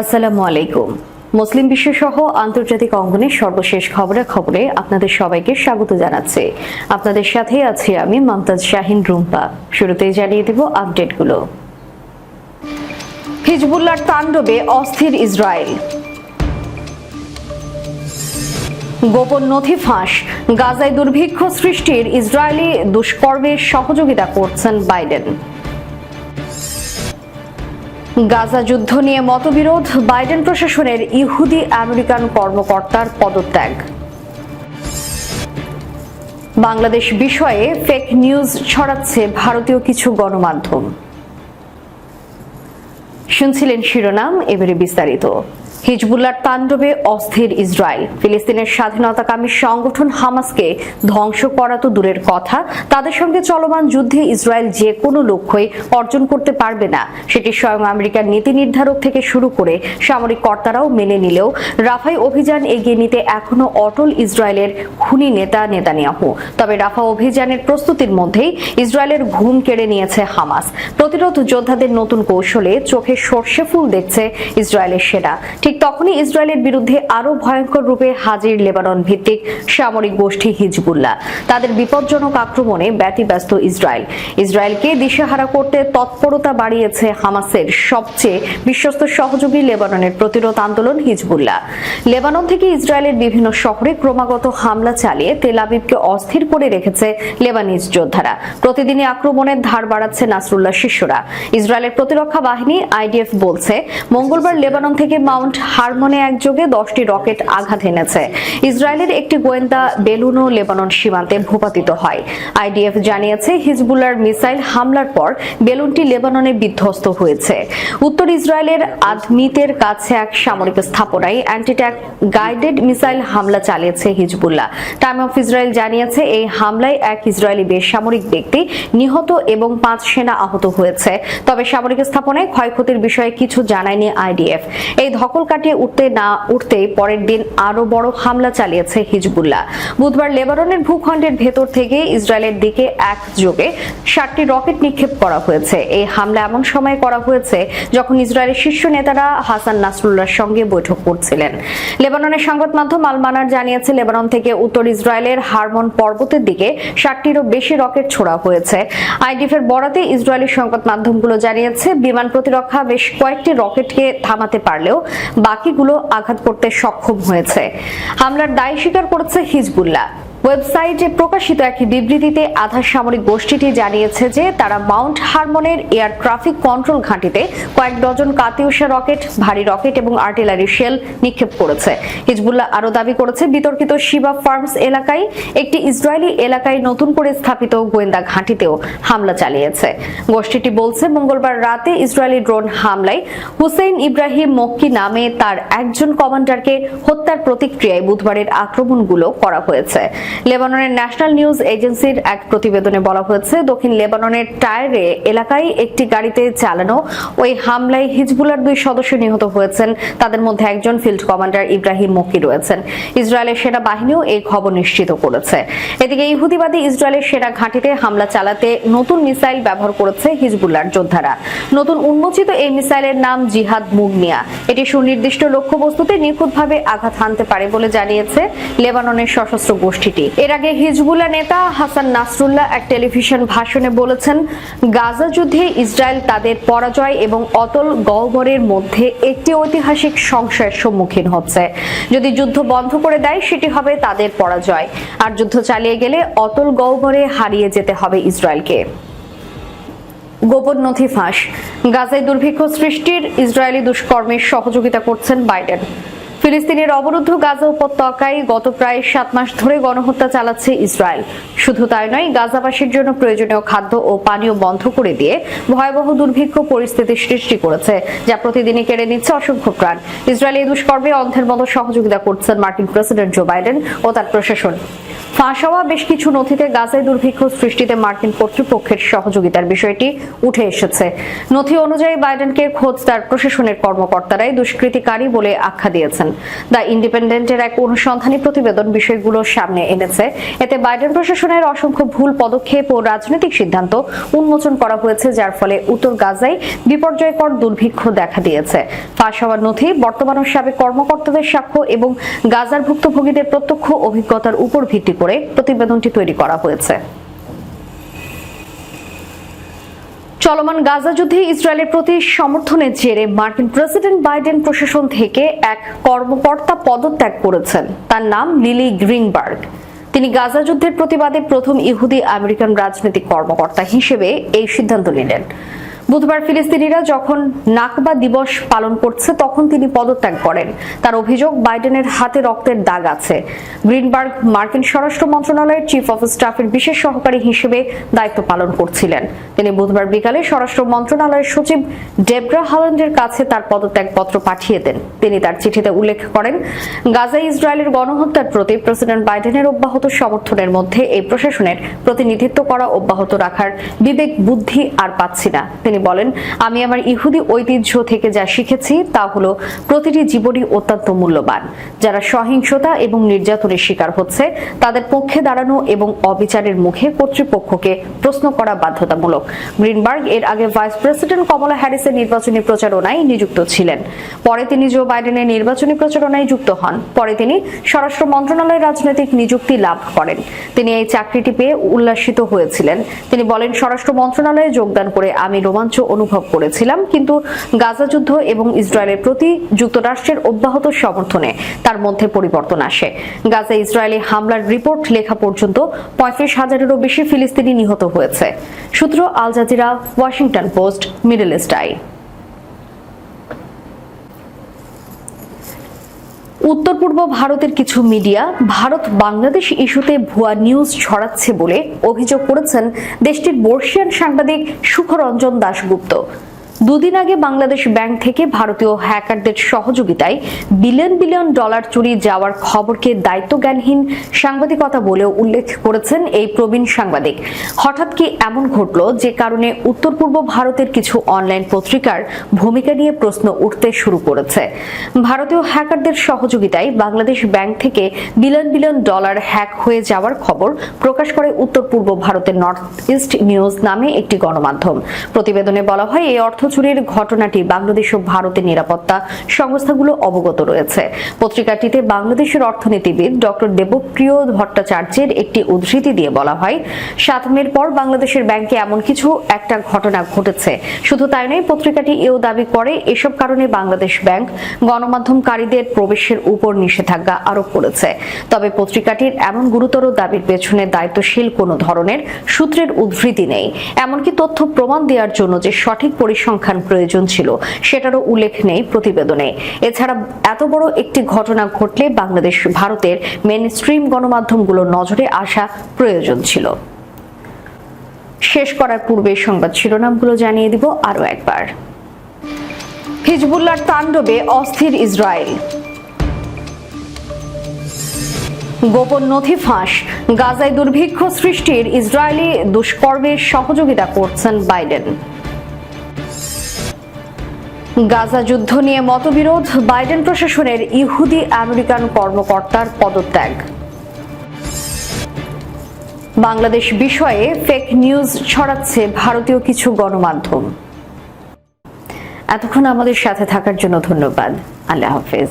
আসসালামু আলাইকুম। মুসলিম বিশ্বসহ আন্তর্জাতিক অঙ্গনের সর্বশেষ খবরে খবরে আপনাদের সবাইকে স্বাগত জানাচ্ছি। আপনাদের সাথে আছি আমি মমতাজ শাহিন রুম্পা। শুরুতেই জানিয়ে দেব আপডেটগুলো। হিজবুল্লাহর তাণ্ডবে অস্থির ইসরায়েল। গোপন নথি ফাঁস। গাজায় দুর্ভিক্ষ সৃষ্টির ইসরায়েলি দুষ্কর্মের সহযোগিতা করছেন বাইডেন। গাজা যুদ্ধ নিয়ে মতবিরোধ, বাইডেন প্রশাসনের ইহুদি আমেরিকান কর্মকর্তার পদত্যাগ। বাংলাদেশ বিষয়ে ফেক নিউজ ছড়াচ্ছে ভারতীয় কিছু গণমাধ্যম। শুনছিলেন শিরোনাম, এবারে বিস্তারিত। হিজবুল্লার তাণ্ডবে অস্থির ইসরায়েল। ফিলিস্তিনের স্বাধীনতাকামী সংগঠন হামাসকে ধ্বংস করা তো দূরের কথা। তাদের সঙ্গে চলমান যুদ্ধে ইসরায়েল যে কোনো লক্ষ্যই অর্জন করতে পারবে না। সেটি স্বয়ং আমেরিকার নীতি নির্ধারক থেকে শুরু করে সামরিক কর্তারাও মেনে নিলেও রাফাই অভিযান এগিয়ে নিতে এখনও অটল ইসরায়েলের খুনি নেতা নেতানিয়াহু। তবে রাফা অভিযানের প্রস্তুতির মধ্যেই ইসরায়েলের ঘুম কেড়ে নিয়েছে হামাস। প্রতিরোধ যোদ্ধাদের নতুন কৌশলে চোখে সর্ষে ফুল দেখছে ইসরায়েলের সেনা। ঠিক তখনই ইসরায়েলের বিরুদ্ধে আরও ভয়ঙ্কর রূপে হাজির লেবানন ভিত্তিক সামরিক গোষ্ঠী হিজবুল্লাহ। তাদের বিপজ্জনক আক্রমণে ব্যতিব্যস্ত ইসরায়েল। ইসরায়েলকে দিশেহারা করতে তৎপরতা বাড়িয়েছে হামাসের সবচেয়ে বিশ্বস্ত সহযোগী লেবাননের প্রতিরোধ আন্দোলন হিজবুল্লাহ। লেবানন থেকে ইসরায়েলের বিভিন্ন শহরে ক্রমাগত হামলা চালিয়ে তেল আবিবকে অস্থির করে রেখেছে লেবানিজ যোদ্ধারা। প্রতিদিনই আক্রমণের ধার বাড়াচ্ছে নাসরুল্লাহ শিষ্যরা। ইসরায়েলের প্রতিরক্ষা বাহিনী আইডিএফ বলছে, মঙ্গলবার লেবানন থেকে মাউন্ট হারমোনে একযোগে দশটি রকেট আঘাত এনেছে। ইসরায়েলের একটি গোয়েন্দা বেলুনও লেবানন সীমান্তে ভূপাতিত হয়। আইডিএফ জানিয়েছে হিজবুল্লার মিসাইল হামলার পর বেলুনটি লেবাননে বিধ্বস্ত হয়েছে। উত্তর ইসরায়েলের আদমিতের কাছে এক সামরিক স্থাপনায় অ্যান্টিট্যাক গাইডেড মিসাইল হামলা চালিয়েছে হিজবুল্লাহ। টাইম অফ ইসরায়েল জানিয়েছে, এই হামলায় এক ইসরায়েলি বেসামরিক ব্যক্তি নিহত এবং পাঁচ সেনা আহত হয়েছে। তবে সামরিক স্থাপনায় ক্ষয়ক্ষতির বিষয়ে কিছু জানায়নি আইডিএফ। এই ধকল কাটিয়ে উঠতে না উঠতেই পরের দিন আরও বড় হামলা চালিয়েছে হিজবুল্লাহ। বুধবার লেবাননের ভূখণ্ডের ভেতর থেকে ইসরায়েলের দিকে একযোগে ষাটটি রকেট নিক্ষেপ করা হয়েছে। এই হামলা এমন সময় করা হয়েছে যখন ইসরায়েলের শীর্ষ নেতারা হাসান নাসরুল্লাহর সঙ্গে বৈঠক করছিলেন। লেবাননের সংবাদ মাধ্যম আলমানার জানিয়েছে, লেবানন থেকে উত্তর ইসরায়েলের হারমন পর্বতের দিকে ষাটটিরও বেশি রকেট ছোড়া হয়েছে। আইডিএফ এর বরাতে ইসরায়েলি সংবাদ মাধ্যমগুলো জানিয়েছে, বিমান প্রতিরক্ষা বেশ কয়েকটি রকেটকে থামাতে পারলেও বাকিগুলো আঘাত করতে সক্ষম হয়েছে। হামলার দায় স্বীকার করেছে হিজবুল্লাহ। ওয়েবসাইটে প্রকাশিত এক বিবৃতিতে আধার সামরিক গোষ্ঠীটি জানিয়েছে যে তারা মাউন্ট হারমনের এয়ার ট্রাফিক কন্ট্রোল ঘাঁটিতে কয়েক ডজন কাতিউষা রকেট, ভারী রকেট এবং আর্টিলারি শেল নিক্ষেপ করেছে। হিজবুল্লাহ আরও দাবি করেছে, বিতর্কিত শিবা ফার্মস এলাকায় একটি ইসরায়েলি এলাকায় নতুন করে স্থাপিত গোয়েন্দা ঘাঁটিতেও হামলা চালিয়েছে। গোষ্ঠীটি বলছে, মঙ্গলবার রাতে ইসরায়েলি ড্রোন হামলায় হুসেইন ইব্রাহিম মক্কি নামে তার একজন কমান্ডারকে হত্যার প্রতিক্রিয়ায় বুধবারের আক্রমণগুলো করা হয়েছে। লেবাননের ন্যাশনাল নিউজ এজেন্সির এক প্রতিবেদনে বলা হয়েছে, দক্ষিণ লেবাননের টায়ারে এলাকায় একটি গাড়িতে চালানো ওই হামলায় হিজবুলার দুই সদস্য নিহত হয়েছেন। তাদের মধ্যে একজন ফিল্ড কমান্ডার ইব্রাহিম মকি রয়েছেন। ইসরায়েলের সেনাবাহিনীও এই খবর নিশ্চিত করেছে। এদিকে ইহুদিবাদী ইসরায়েলের সেনা ঘাঁটিতে হামলা চালাতে নতুন মিসাইল ব্যবহার করেছে হিজবুল্লার যোদ্ধারা। নতুন উন্মোচিত এই মিসাইলের নাম জিহাদ মুগনিয়া। এটি সুনির্দিষ্ট লক্ষ্যবস্তুতে নিখুঁতভাবে আঘাত হানতে পারে বলে জানিয়েছে লেবাননের সশস্ত্র গোষ্ঠীটি। এর আগে হিজবুল্লাহ নেতা হাসান নাসরুল্লাহ এক টেলিভিশন ভাষণে বলেছেন, গাজা যুদ্ধে ইসরায়েল তাদের পরাজয় এবং অতল গহ্বরের মধ্যে একটি ঐতিহাসিক সংশয়ের সম্মুখীন হচ্ছে। যদি যুদ্ধ বন্ধ করে দেয়, সেটি হবে তাদের পরাজয়। আর যুদ্ধ চালিয়ে গেলে অতল গহ্বরে হারিয়ে যেতে হবে ইসরায়েলকে। গোপন নথি ফাঁস। গাজায় দুর্ভিক্ষ সৃষ্টির ইসরায়েলি দুষ্কর্মের সহযোগিতা করছেন বাইডেন। ফিলিস্তিনের অবরুদ্ধ গাজা উপত্যকায় গত প্রায় সাত মাস ধরে গণহত্যা চালাচ্ছে ইসরায়েল। শুধু তাই নয়, গাজাবাসীর জন্য প্রয়োজনীয় খাদ্য ও পানীয় বন্ধ করে দিয়ে ভয়াবহ দুর্ভিক্ষ পরিস্থিতি সৃষ্টি করেছে, যা প্রতিদিনই কেড়ে নিচ্ছে অসংখ্য প্রাণ। ইসরায়েল এই দুষ্কর্মে অন্ধের মতো সহযোগিতা করছেন মার্কিন প্রেসিডেন্ট জো বাইডেন ও তার প্রশাসন। ফাঁস হওয়া বেশ কিছু নথিতে গাজায় দুর্ভিক্ষ সৃষ্টিতে মার্কিন কর্তৃপক্ষের সহযোগিতার বিষয়টি উঠে এসেছে। নথি অনুযায়ী বাইডেনকে খোঁজ তার প্রশাসনের কর্মকর্তারাই দুষ্কৃতিকারী বলে আখ্যা দিয়েছেন। দ্য ইন্ডিপেন্ডেন্টের এক অনুসন্ধানী প্রতিবেদন বিষয়গুলো সামনে এনেছে। এতে বাইডেন প্রশাসনের অসংখ্য ভুল পদক্ষেপ ও রাজনৈতিক সিদ্ধান্ত উন্মোচন করা হয়েছে, যার ফলে উত্তর গাজায় বিপর্যয়কর দুর্ভিক্ষ দেখা দিয়েছে। ফাঁস হওয়ার নথি বর্তমান সাবেক কর্মকর্তাদের সাক্ষ্য এবং গাজার ভুক্তভোগীদের প্রত্যক্ষ অভিজ্ঞতার উপর ভিত্তি করে প্রতিবেদনটি তৈরি করা হয়েছে। চলমান গাজা যুদ্ধে ইসরায়েলের প্রতি সমর্থনের জেরে মার্কিন প্রেসিডেন্ট বাইডেন প্রশাসন থেকে এক কর্মকর্তা পদত্যাগ করেছেন। তার নাম লিলি গ্রিনবার্গ। তিনি গাজা যুদ্ধের প্রতিবাদে প্রথম ইহুদি আমেরিকান রাজনৈতিক কর্মকর্তা হিসেবে এই সিদ্ধান্ত নিলেন। বুধবার ফিলিস্তিনিরা যখন নাকবা দিবস পালন করছে, তখন তিনি পদত্যাগ করেন। তার অভিযোগ, বাইডেনের হাতে রক্তের দাগ আছে। গ্রিনবার্গ মার্কিন স্বরাষ্ট্র মন্ত্রণালয়ের চিফ অফ স্টাফের বিশেষ সহকারী হিসেবে দায়িত্ব পালন করছিলেন। তিনি বুধবার বিকালে স্বরাষ্ট্র মন্ত্রণালয়ের সচিব ডেবরা হাল্যান্ডের কাছে তার পদত্যাগপত্র পাঠিয়ে দেন। তিনি তার চিঠিতে উল্লেখ করেন, গাজা ইসরায়েলের গণহত্যার প্রতি প্রেসিডেন্ট বাইডেনের অব্যাহত সমর্থনের মধ্যে এই প্রশাসনের প্রতিনিধিত্ব করা অব্যাহত রাখার বিবেক, বুদ্ধি আর পাচ্ছি না। তিনি বলেন, আমি আমার ইহুদি ঐতিহ্য থেকে যা শিখেছি তা হলো প্রতিটি জীবনই অত্যন্ত মূল্যবান। যারা সহিংসতা এবং নির্যাতনের শিকার হচ্ছে, তাদের পক্ষে দাঁড়ানো এবং অবিচারের মুখে কর্তৃপক্ষকে প্রশ্ন করা বাধ্যতামূলক। গ্রিনবার্গ এর আগে ভাইস প্রেসিডেন্ট কমলা হ্যারিসের নির্বাচনী প্রচারণায় নিযুক্ত ছিলেন। পরে তিনি জো বাইডেনের নির্বাচনী প্রচারণায় যুক্ত হন। পরে তিনি স্বরাষ্ট্র মন্ত্রণালয়ের রাজনৈতিক নিযুক্তি লাভ করেন। তিনি এই চাকরিটি পেয়ে উল্লাসিত হয়েছিলেন। তিনি বলেন, স্বরাষ্ট্র মন্ত্রণালয়ে যোগদান করে আমি রোমাঞ্চ অনুভব করেছিলাম, কিন্তু গাজা যুদ্ধ এবং ইসরায়েলের প্রতি যুক্তরাষ্ট্রের অব্যাহত সমর্থনে তার মধ্যে পরিবর্তন আসে। গাজা ইসরায়েলি হামলার রিপোর্ট লেখা পর্যন্ত পঁয়ত্রিশ হাজারেরও বেশি ফিলিস্তিনি নিহত হয়েছে। সূত্র Al Jazeera, Washington Post, Middle East Eye. উত্তর পূর্ব ভারতের কিছু মিডিয়া ভারত বাংলাদেশ ইস্যুতে ভুয়া নিউজ ছড়াচ্ছে বলে অভিযোগ করেছেন দেশটির বর্ষিয়ান সাংবাদিক সুখরঞ্জন দাশগুপ্ত। দুদিন আগে বাংলাদেশ ব্যাংক থেকে ভারতীয় হ্যাকারদের সহযোগিতায় বিলিয়ন বিলিয়ন ডলার চুরি যাওয়ার খবরকে দায়িত্বজ্ঞানহীন সাংবাদিকতা বলেও উল্লেখ করেছেন এই প্রবীণ সাংবাদিক। হঠাৎ কি এমন ঘটল যে কারণে উত্তর পূর্ব ভারতের কিছু অনলাইন পত্রিকার ভূমিকা নিয়ে প্রশ্ন উঠতে শুরু করেছে? ভারতীয় হ্যাকারদের সহযোগিতায় বাংলাদেশ ব্যাংক থেকে বিলিয়ন বিলিয়ন ডলার হ্যাক হয়ে যাওয়ার খবর প্রকাশ করে উত্তর পূর্ব ভারতের নর্থ ইস্ট নিউজ নামে একটি গণমাধ্যম। প্রতিবেদনে বলা হয়, এই অর্থ চুরির ঘটনাটি বাংলাদেশ ও ভারতের নিরাপত্তা সংস্থাগুলো অবগত রয়েছে। পত্রিকাটিতে বাংলাদেশের অর্থনীতিবিদ ডক্টর দেবপ্রিয় ভট্টাচার্যের একটি উদ্ধৃতি দিয়ে বলা হয়, সাত মের পর বাংলাদেশের ব্যাংকে এমন কিছু একটা ঘটনা ঘটেছে। শুধু তাই নয়, পত্রিকাটি এও দাবি করে, এসব কারণে বাংলাদেশ ব্যাংক গণমাধ্যমকারীদের প্রবেশের উপর নিষেধাজ্ঞা আরোপ করেছে। তবে পত্রিকাটির এমন গুরুতর দাবির পেছনে দায়িত্বশীল কোনো ধরনের সূত্রের উদ্ধৃতি নেই। এমনকি তথ্য প্রমাণ দেওয়ার জন্য যে সঠিক পরিসংখ্যান প্রয়োজন ছিল, সেটারও উল্লেখ নেই প্রতিবেদনে। এছাড়া এত বড় একটি ঘটনা ঘটলে বাংলাদেশ, ভারতের মেন স্ট্রিম গণমাধ্যমগুলোর নজরে আসা প্রয়োজন ছিল। শেষ করার পূর্বে সংবাদ শিরোনামগুলো জানিয়ে দিব আরও একবার। হিজবুল্লার তাণ্ডবে অস্থির ইসরায়েল। গোপন নথি ফাঁস। গাজায় দুর্ভিক্ষ সৃষ্টির ইসরায়েলি দুষ্কর্মের সহযোগিতা করছেন বাইডেন। গাজা যুদ্ধ নিয়ে মতবিরোধ, বাইডেন প্রশাসনের ইহুদি আমেরিকান কর্মকর্তার পদত্যাগ। বাংলাদেশ বিষয়ে ফেক নিউজ ছড়াচ্ছে ভারতীয় কিছু গণমাধ্যম। এতক্ষণ আমাদের সাথে থাকার জন্য ধন্যবাদ। আল্লাহ হাফেজ।